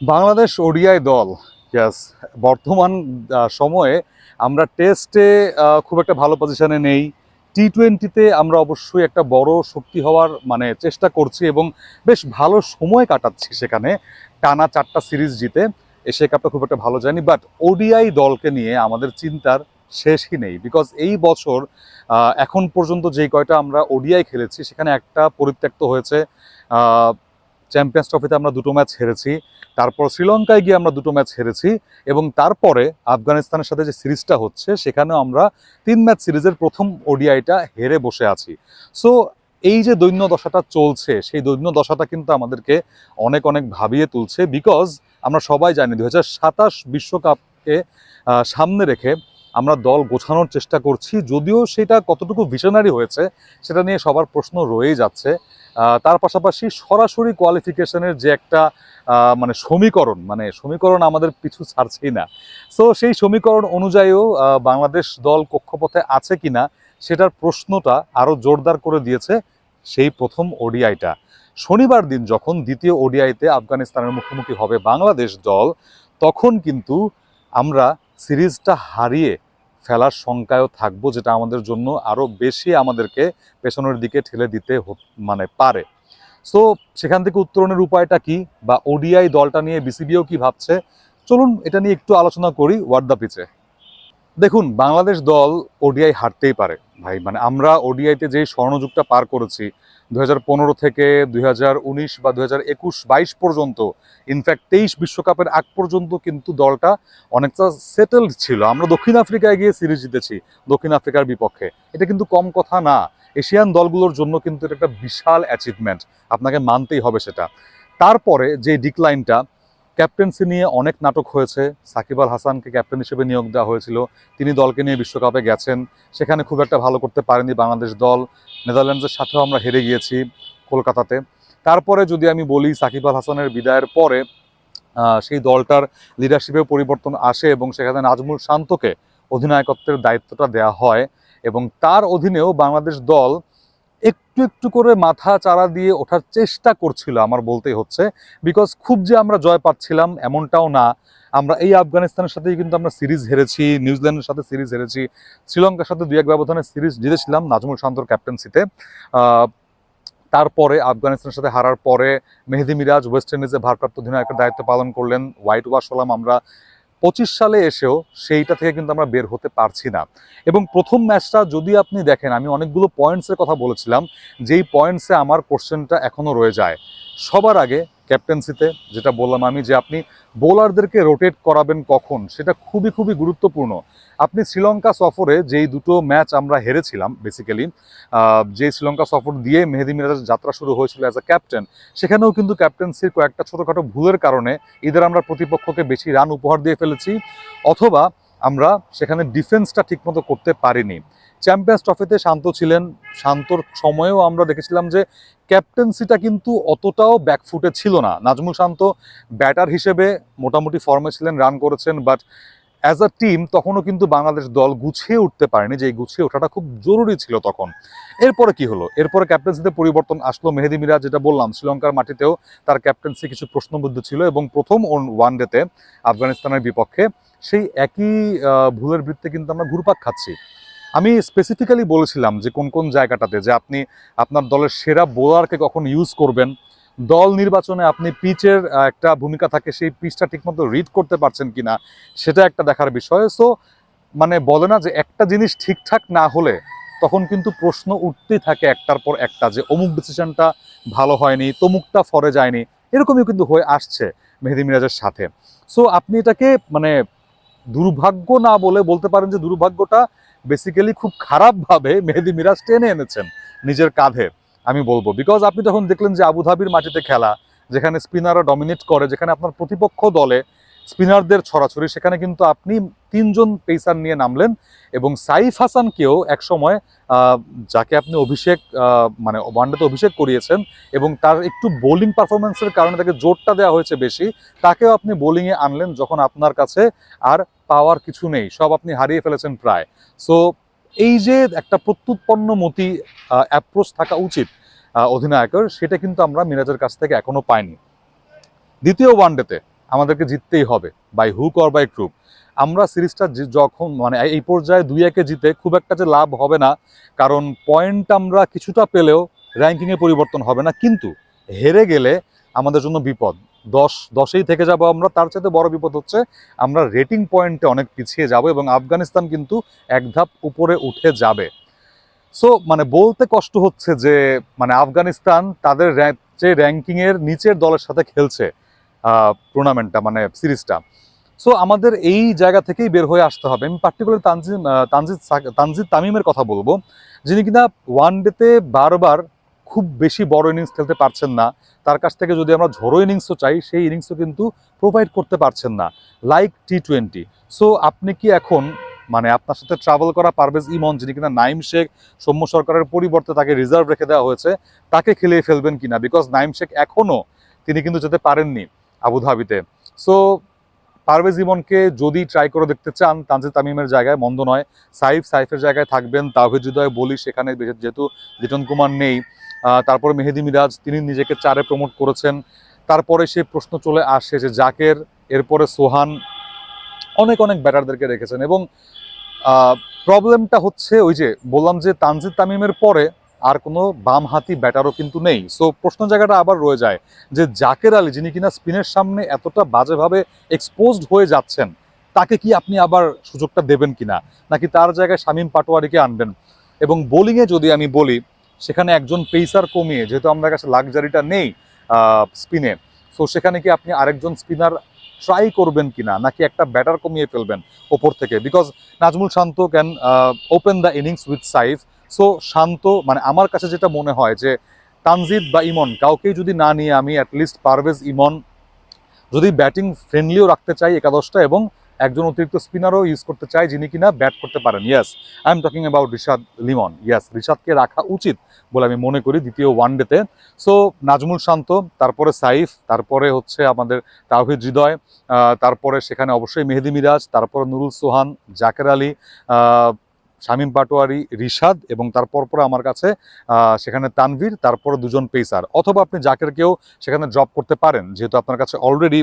Bangladesh ODI দল ইয়াস বর্তমান সময়ে আমরা টেস্টে খুব একটা ভালো পজিশনে নেই। টি টোয়েন্টিতে আমরা অবশ্যই একটা বড় শক্তি হওয়ার মানে চেষ্টা করছি এবং বেশ ভালো সময় কাটাচ্ছি সেখানে, টানা চারটা সিরিজ জিতে। এশিয়া কাপটা খুব একটা ভালো যায়নি বাট ওডিআই দলকে নিয়ে আমাদের চিন্তার শেষই নেই। বিকজ এই বছর এখন পর্যন্ত যেই কয়টা আমরা ওডিআই খেলেছি, সেখানে একটা পরিত্যক্ত হয়েছে চ্যাম্পিয়ন্স ট্রফিতে আমরা দুটো ম্যাচ হেরেছি, তারপর শ্রীলঙ্কায় গিয়ে আমরা দুটো ম্যাচ হেরেছি এবং তারপরে আফগানিস্তানের সাথে যে সিরিজটা হচ্ছে, সেখানেও আমরা তিন ম্যাচ সিরিজের প্রথম ওডিআইটা হেরে বসে আছি। সো এই যে দৈন্য দশাটা চলছে, সেই দৈন্য দশাটা কিন্তু আমাদেরকে অনেক অনেক ভাবিয়ে তুলছে বিকজ আমরা সবাই জানি দু বিশ্বকাপকে সামনে রেখে আমরা দল গোছানোর চেষ্টা করছি, যদিও সেটা কতটুকু ভিশনারি হয়েছে সেটা নিয়ে সবার প্রশ্ন রয়েই যাচ্ছে। তার পাশাপাশি সরাসরি কোয়ালিফিকেশনের যে একটা মানে সমীকরণ মানে সমীকরণ আমাদের পিছু ছাড়ছেই না। সো সেই সমীকরণ অনুযায়ীও বাংলাদেশ দল কক্ষপথে আছে কিনা সেটার প্রশ্নটা আরও জোরদার করে দিয়েছে সেই প্রথম ওডিআইটা। শনিবার দিন যখন দ্বিতীয় ওডিআইতে আফগানিস্তানের মুখোমুখি হবে বাংলাদেশ দল, তখন কিন্তু আমরা সিরিজটা হারিয়ে ফেলার শঙ্কায়ও থাকব, যেটা আমাদের জন্য আরও বেশি আমাদেরকে পেছনের দিকে ঠেলে দিতে মানে পারে। সো সেখান থেকে উত্তরণের উপায়টা কি বা ওডিআই দলটা নিয়ে বিসিবিও কি ভাবছে? চলুন এটা নিয়ে একটু আলোচনা করি ওয়ার্ড পিচে দেখুন, বাংলাদেশ দল ওডিআই হারতেই পারে, ভাই। মানে আমরা ওডিআইতে যে স্বর্ণযুগটা পার করেছি দুই হাজার পনেরো থেকে দুই হাজার উনিশ বা দু হাজার একুশ বাইশ পর্যন্ত ইনফ্যাক্ট তেইশ বিশ্বকাপের আগ পর্যন্ত কিন্তু দলটা অনেকটা সেটেলড ছিল। আমরা দক্ষিণ আফ্রিকায় গিয়ে সিরিজ জিতেছি, দক্ষিণ আফ্রিকার বিপক্ষে। এটা কিন্তু কম কথা না। এশিয়ান দলগুলোর জন্য কিন্তু এটা একটা বিশাল অ্যাচিভমেন্ট আপনাকে মানতেই হবে সেটা। তারপরে যে ডিক্লাইনটা ক্যাপ্টেন্সি নিয়ে অনেক নাটক হয়েছে। সাকিব আল হাসানকে ক্যাপ্টেন হিসেবে নিয়োগ দেওয়া হয়েছিল। তিনি দলকে নিয়ে বিশ্বকাপে গেছেন। সেখানে খুব একটা ভালো করতে পারেনি বাংলাদেশ দল। নেদারল্যান্ডসের সাথেও আমরা হেরে গিয়েছি কলকাতাতে। তারপরে যদি আমি বলি সাকিব আল হাসানের বিদায়ের পরে সেই দলটার লিডারশিপেও পরিবর্তন আসে এবং সেখানে নাজমুল শান্তকে অধিনায়কত্বের দায়িত্বটা দেওয়া হয় এবং তার অধীনেও বাংলাদেশ দল একটু একটু করে মাথা চারা দিয়ে ওঠার চেষ্টা করছিল আমার বলতেই হচ্ছে বিকজ খুব যে আমরা জয় পাচ্ছিলাম এমনটাও না। আমরা এই আফগানিস্তানের সাথেই কিন্তু আমরা সিরিজ হেরেছি, নিউজিল্যান্ডের সাথে সিরিজ হেরেছি, শ্রীলঙ্কার সাথে দুই এক ব্যবধানে সিরিজ জিতেছিলাম নাজমুল শান্তর ক্যাপ্টেন্সিতে তারপরে আফগানিস্তানের সাথে হারার পরে মেহেদি মিরাজ, ওয়েস্ট ইন্ডিজে ভারপ্রাপ্ত অধিনায়কের দায়িত্ব পালন করলেন, হোয়াইট ওয়াশ হলাম আমরা। পঁচিশ সালে এসেও সেইটা থেকে কিন্তু আমরা বের হতে পারছি না। এবং প্রথম ম্যাচটা যদি আপনি দেখেন, আমি অনেকগুলো পয়েন্টসের কথা বলেছিলাম, যেই পয়েন্টসে আমার কোশ্চেনটা এখনও রয়ে যায়। সবার আগে ক্যাপ্টেন্সিতে যেটা বললাম আমি যে আপনি বোলারদেরকে রোটেট করাবেন কখন, সেটা খুবই খুবই গুরুত্বপূর্ণ। আপনি শ্রীলঙ্কা সফরে যেই দুটো ম্যাচ আমরা হেরেছিলাম বেসিক্যালি যে শ্রীলঙ্কা সফর দিয়ে মেহেদি মিরাজের যাত্রা শুরু হয়েছিল অ্যাজ আ ক্যাপ্টেন সেখানেও কিন্তু ক্যাপ্টেন্সির কয়েকটা ছোটোখাটো ভুলের কারণে ঈদের আমরা প্রতিপক্ষকে বেশি রান উপহার দিয়ে ফেলেছি, অথবা আমরা সেখানে ডিফেন্সটা ঠিকমতো করতে পারিনি। চ্যাম্পিয়ন্স ট্রফিতে শান্ত ছিলেন। শান্তর সময়েও আমরা দেখেছিলাম যে ক্যাপ্টেন্সিটা কিন্তু অতটাও ব্যাকফুটে ছিল না। নাজমুল শান্ত ব্যাটার হিসেবে মোটামুটি ফর্মে ছিলেন, রান করেছেন বাট অ্যাজ আ টিম তখনও কিন্তু বাংলাদেশ দল গুছিয়ে উঠতে পারেনি, যে গুছিয়ে ওঠাটা খুব জরুরি ছিল তখন। এরপরে কি হলো? এরপরে ক্যাপ্টেন্সিতে পরিবর্তন আসলো মেহেদি মিরাজ, যেটা বললাম, শ্রীলঙ্কার মাটিতেও তার ক্যাপ্টেন্সি কিছু প্রশ্নবুদ্ধ ছিল এবং প্রথম ওয়ান ডেতে আফগানিস্তানের বিপক্ষে সেই একই ভুলের বৃত্তে কিন্তু আমরা ঘুরপাক খাচ্ছি। আমি স্পেসিফিক্যালি বলেছিলাম যে কোন কোন জায়গাটাতে যে আপনি আপনার দলের সেরা বোলারকে কখন ইউজ করবেন। দল নির্বাচনে আপনি পিচের একটা ভূমিকা থাকে, সেই পিচটা ঠিকমতো রিড করতে পারছেন কিনা, সেটা একটা দেখার বিষয়। সো মানে বলে না যে একটা জিনিস ঠিকঠাক না হলে তখন কিন্তু প্রশ্ন উঠতেই থাকে একটার পর একটা যে অমুক ডিসিশনটা ভালো হয়নি, তমুকটা ফরে যায়নি, এরকমই কিন্তু হয়ে আসছে মেহেদি মিরাজের সাথে। সো আপনি এটাকে মানে দুর্ভাগ্য না বলে বলতে পারেন যে দুর্ভাগ্যটা বেসিক্যালি খুব খারাপভাবে মেহেদি মিরাজ টেনে এনেছেন নিজের কাঁধে, আমি বলব। বিকজ আপনি যখন দেখলেন যে আবুধাবির মাটিতে খেলা, যেখানে স্পিনাররা ডমিনেট করে, যেখানে আপনার প্রতিপক্ষ দলে স্পিনারদের ছড়াছড়ি, সেখানে কিন্তু আপনি তিনজন পেসার নিয়ে নামলেন এবং সাইফ হাসানকেও একসময় যাকে আপনি অভিষেক মানে ওয়ানডেতে অভিষেক করিয়েছেন এবং তার একটু বোলিং পারফরমেন্সের কারণে তাকে জোরটা দেওয়া হয়েছে বেশি, তাকেও আপনি বোলিংয়ে আনলেন যখন আপনার কাছে আর পাওয়ার কিছু নেই, সব আপনি হারিয়ে ফেলেছেন প্রায়। সো এই যে একটা প্রত্যুৎপন্ন মতি অ্যাপ্রোচ থাকা উচিত অধিনায়কের, সেটা কিন্তু আমরা মিরাজের কাছ থেকে এখনও পাইনি। দ্বিতীয় ওয়ানডেতে আমাদেরকে জিততেই হবে by hook or by crook আমরা সিরিজটা যখন মানে এই পর্যায়ে দুই একে জিতে খুব একটা যে লাভ হবে না, কারণ পয়েন্ট আমরা কিছুটা পেলেও র্যাঙ্কিংয়ে পরিবর্তন হবে না, কিন্তু হেরে গেলে আমাদের জন্য বিপদ। দশ, দশেই থেকে যাব আমরা। তার চাইতে বড় বিপদ হচ্ছে, আমরা রেটিং পয়েন্টে অনেক পিছিয়ে যাব এবং আফগানিস্তান কিন্তু এক ধাপ উপরে উঠে যাবে। সো মানে বলতে কষ্ট হচ্ছে যে মানে আফগানিস্তান তাদের যে র্যাঙ্কিংয়ের নিচের দলের সাথে খেলছে টুর্নামেন্টটা মানে সিরিজটা সো আমাদের এই জায়গা থেকেই বের হয়ে আসতে হবে। আমি পার্টিকুলার তানজিম তানজিদ তানজিদ তামিমের কথা বলব, যিনি কিনা ওয়ান ডেতে বারবার খুব বেশি বড় ইনিংস খেলতে পারছেন না। তার কাছ থেকে যদি আমরা ঝড়ো ইনিংসও চাই, সেই ইনিংসও কিন্তু প্রোভাইড করতে পারছেন না। লাইক টি টোয়েন্টি সো আপনি কি এখন মানে আপনার সাথে ট্রাভেল করা পারভেজ ইমন, যিনি কিনা নাইম শেখ, সৌম্য সরকারের পরিবর্তে তাকে রিজার্ভ রেখে দেওয়া হয়েছে, তাকে খেলিয়ে ফেলবেন কিনা? বিকজ নাইম শেখ এখনও তিনি কিন্তু যেতে পারেননি আবুধাবিতে। সো পারভেজ ইমনকে যদি ট্রাই করে দেখতে চান, তানজিদ তামিমের জায়গায় মন্দ নয়। সাইফ সাইফের জায়গায় থাকবেন তাহিদ হৃদয় বলি সেখানে যেহেতু জিতন কুমার নেই তারপরে মেহেদি মিরাজ, তিনি নিজেকে চারে প্রমোট করেছেন। তারপরে সেই প্রশ্ন চলে আসে যে জাকের, এরপরে সোহান, অনেক অনেক ব্যাটারদেরকে রেখেছেন। এবং প্রবলেমটা হচ্ছে ওই যে বললাম যে তানজিদ তামিমের পরে আর কোনো বামহাতি ব্যাটারও কিন্তু নেই। সো প্রশ্ন জায়গাটা আবার রয়ে যায় যে জাকের আলী, যিনি কিনা স্পিনের সামনে এতটা বাজেভাবে এক্সপোজড হয়ে যাচ্ছেন, তাকে কি আপনি আবার সুযোগটা দেবেন কিনা? নাকি তার জায়গায় শামীম পাটোয়ারিকে আনবেন? এবং বোলিংয়ে যদি আমি বলি সেখানে একজন পেসার কমিয়ে, যেহেতু আমাদের কাছে লাক্সারিটা নেই স্পিনে সো সেখানে কি আপনি আরেকজন স্পিনার ট্রাই করবেন কিনা, নাকি একটা ব্যাটার কমিয়ে ফেলবেন ওপর থেকে? Because Najmul Shanto can open the innings with Saif so Shanto মানে আমার কাছে যেটা মনে হয় যে তানজিদ বা ইমন, কাউকেই যদি না নিয়ে আমি অ্যাটলিস্ট পারভেজ ইমন যদি ব্যাটিং ফ্রেন্ডলিও রাখতে চাই একাদশটা এবং একজন অতিরিক্ত স্পিনারও ইউজ করতে চাই যিনি কিনা ব্যাট করতে পারেন। Yes I am talking about Rishad Limon yes রিশাদকে রাখা উচিত বলে আমি মনে করি দ্বিতীয় ওয়ান ডেতে সো নাজমুল শান্ত, তারপরে সাইফ, তারপরে হচ্ছে আমাদের তাহিদ হৃদয় তারপরে সেখানে অবশ্যই মেহেদি মিরাজ, তারপরে নুরুল সোহান, জাকের আলী শামীম পাটোয়ারি, রিশাদ এবং তারপর পরে আমার কাছে সেখানে তানভীর, তারপরে দুজন পেসার অথবা আপনি জাকেরকেও সেখানে ড্রপ করতে পারেন, যেহেতু আপনার কাছে অলরেডি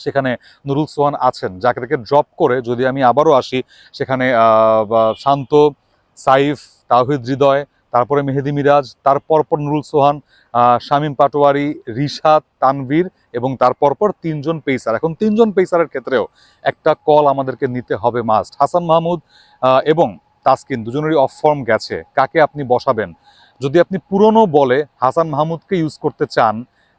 সেখানে নুরুল সোহান আছেন জাকেরকে ড্রপ করে যদি আমি আবারও আসি, সেখানে শান্ত, সাইফ তাহিদ হৃদয়, তারপরে মেহেদি মিরাজ, তারপর পর নুরুল সোহান শামীম পাটোয়ারি রিশাদ তানভীর এবং তারপর পর তিনজন পেসার এখন তিনজন পেসারের ক্ষেত্রেও একটা কল আমাদেরকে নিতে হবে মাস্ট হাসান মাহমুদ এবং তাসকিন দুজনেরই অফ ফর্ম গেছে। কাকে আপনি বসাবেন? যদি আপনি পুরনো বলে হাসান মাহমুদকে ইউজ করতে চান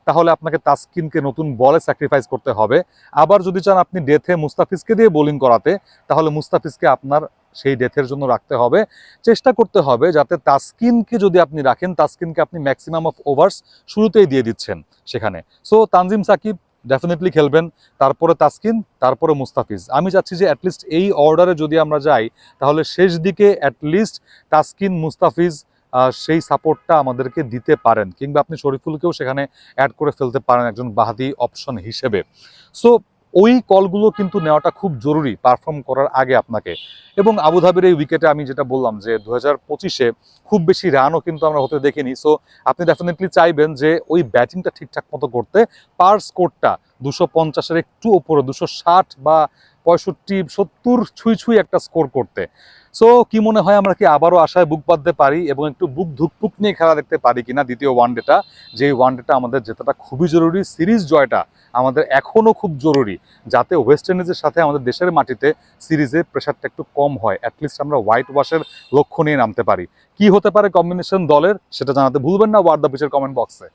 তাহলে আপনাকে তাসকিনকে নতুন বলে স্যাক্রিফাইস করতে হবে। আবার যদি চান আপনি ডেথে মুস্তাফিজকে দিয়ে বোলিং করাতে, তাহলে মুস্তাফিজকে আপনার সেই ডেথের জন্য রাখতে হবে। চেষ্টা করতে হবে যাতে তাসকিনকে যদি আপনি রাখেন, তাসকিনকে আপনি ম্যাক্সিমাম অফ ওভার্স শুরুতেই দিয়ে দিচ্ছেন সেখানে। সো তানজিম সাকিব ডেফিনেটলি খেলবেন, তারপরে তাসকিন, তারপরে মুস্তাফিজ। আমি চাচ্ছি যে অ্যাটলিস্ট এই অর্ডারে যদি আমরা যাই, তাহলে শেষ দিকে অ্যাটলিস্ট তাসকিন, মুস্তাফিজ সেই সাপোর্টটা আমাদেরকে দিতে পারেন কিংবা আপনি শরীফুলকেও সেখানে অ্যাড করে ফেলতে পারেন একজন বাহাদি অপশন হিসেবে। সো ওই কলগুলো কিন্তু নেওয়াটা খুব জরুরি পারফর্ম করার আগে আপনাকে। এবং আবুধাবির এই উইকেটে আমি যেটা বললাম যে দু হাজার পঁচিশে খুব বেশি রানও কিন্তু আমরা হতে দেখিনি। সো আপনি ডেফিনেটলি চাইবেন যে, ওই ব্যাটিংটা ঠিকঠাক মতো করতে। পার স্কোরটা দুশো পঞ্চাশের একটু ওপরে, দুশো ষাট বা পঁয়ষট্টি, সত্তর ছুঁই ছুঁই একটা স্কোর করতে। সো কি মনে হয় আমরা কি আবারও আশায় বুক বাঁধতে পারি এবং একটু বুক ধুকপুক নিয়ে খেলা দেখতে পারি কিনা দ্বিতীয় ওয়ানডেটা যে ওয়ানডেটা আমাদের জেতাটা খুবই জরুরি সিরিজ জয়টা আমাদের এখনও খুব জরুরি, যাতে ওয়েস্ট ইন্ডিজের সাথে আমাদের দেশের মাটিতে সিরিজে প্রেশারটা একটু কম হয় অ্যাটলিস্ট আমরা হোয়াইট ওয়াশের লক্ষ্য নিয়ে নামতে পারি। কি হতে পারে কম্বিনেশন দলের, সেটা জানাতে ভুলবেন না ওয়ার্ড দ্য পিচের কমেন্ট বক্সে